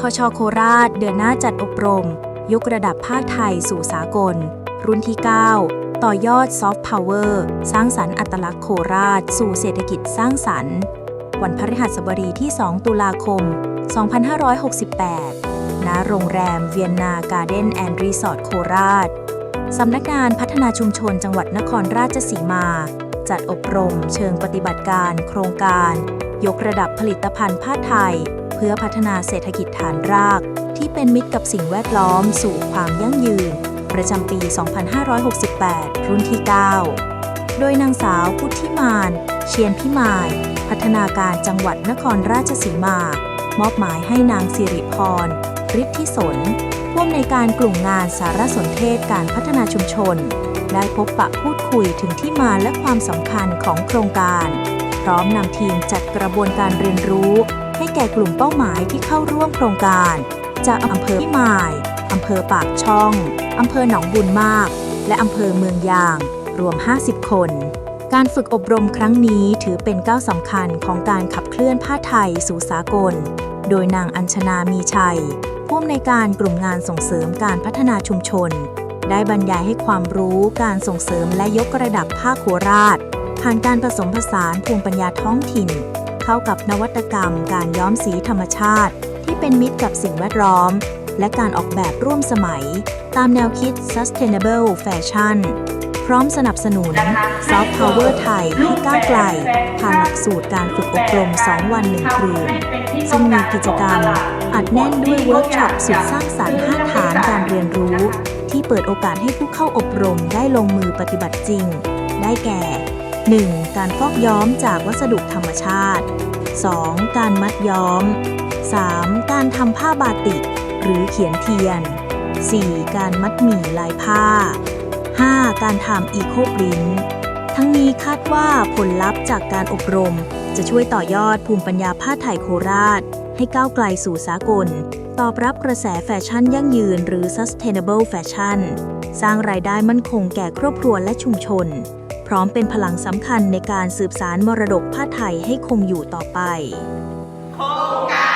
พชโคราชเดือนหน้าจัดอบรม ยกระดับภาคไทยสู่สากล รุ่นที่ 9 ต่อยอดซอฟต์พาวเวอร์สร้างสรรค์อัตลักษณ์โคราช สู่เศรษฐกิจสร้างสรรค์ วันพฤหัสบดีที่ 2 ตุลาคม 2568 ณ โรงแรมเวียนนาการ์เด้นแอนด์รีสอร์ทโคราช สำนักงานพัฒนาชุมชนจังหวัดนครราชสีมา จัดอบรมเชิงปฏิบัติการโครงการ ยกระดับผลิตภัณฑ์ผ้าไทย เพื่อพัฒนาเศรษฐกิจฐานราก ที่เป็นมิตรกับสิ่งแวดล้อมสู่ความยั่งยืน ประจำปี 2568 รุ่นที่ 9 โดยนางสาวพุทธิมาน เชียนพิมาย พัฒนาการจังหวัดนครราชสีมา มอบหมายให้นางสิริพรฤทธิสนผู้อำนวยการกลุ่มงานสารสนเทศการพัฒนาชุมชน ได้พบปะพูดคุยถึงที่มาและความสำคัญของโครงการ ร้อมนำทีมจัดกระบวนการเรียนรู้ ให้แก่กลุ่มเป้าหมายที่เข้าร่วมโครงการ จากอำเภอพิมายอำเภอปากช่องอำเภอหนองบุญมาก และอำเภอเมืองยาง รวม 50 คน การฝึกอบรมครั้งนี้ถือเป็นก้าวสำคัญของการขับเคลื่อนผ้าไทยสู่สากล โดยนางอัญชนามีชัยผู้อำนวยการกลุ่มงานส่งเสริมการพัฒนาชุมชน ได้บรรยายให้ความรู้การส่งเสริมและยกระดับภาคโคราช ผ่านการผสมผสานภูมิปัญญาท้องถิ่น เข้ากับนวัตกรรม การย้อมสีธรรมชาติ ที่เป็นมิตรกับสิ่งแวดล้อม และการออกแบบร่วมสมัย ตามแนวคิด Sustainable Fashion พร้อมสนับสนุน Soft Power ไทยให้ก้าวไกล ผ่านหลักสูตรการฝึกอบรม 2 วัน 1 คืน ซึ่งมีกิจกรรม อัดแน่นด้วยเวิร์กช็อปสุดสร้างสรรค์5ฐานการเรียนรู้ ที่เปิดโอกาสให้ผู้เข้าอบรมได้ลงมือปฏิบัติจริง ได้แก่ 1. การฟอกย้อมจากวัสดุธรรมชาติ 2. การมัดย้อม 3. การทำผ้าบาติก หรือเขียนเทียน 4. การมัดหมี่ลายผ้า 5. การทำอีโคปรินท์ทั้งนี้คาดว่าผลลัพธ์จากการอบรม จะช่วยต่อยอดภูมิปัญญาผ้าไทยโคราช ให้ก้าวไกลสู่สากล ตอบรับกระแสแฟชั่นยั่งยืนหรือ sustainable fashion สร้างรายได้มั่นคงแก่ครอบครัวและชุมชน พร้อมเป็นพลังสำคัญในการสืบสารมรดกผ้าไทยให้คงอยู่ต่อไปโครงการ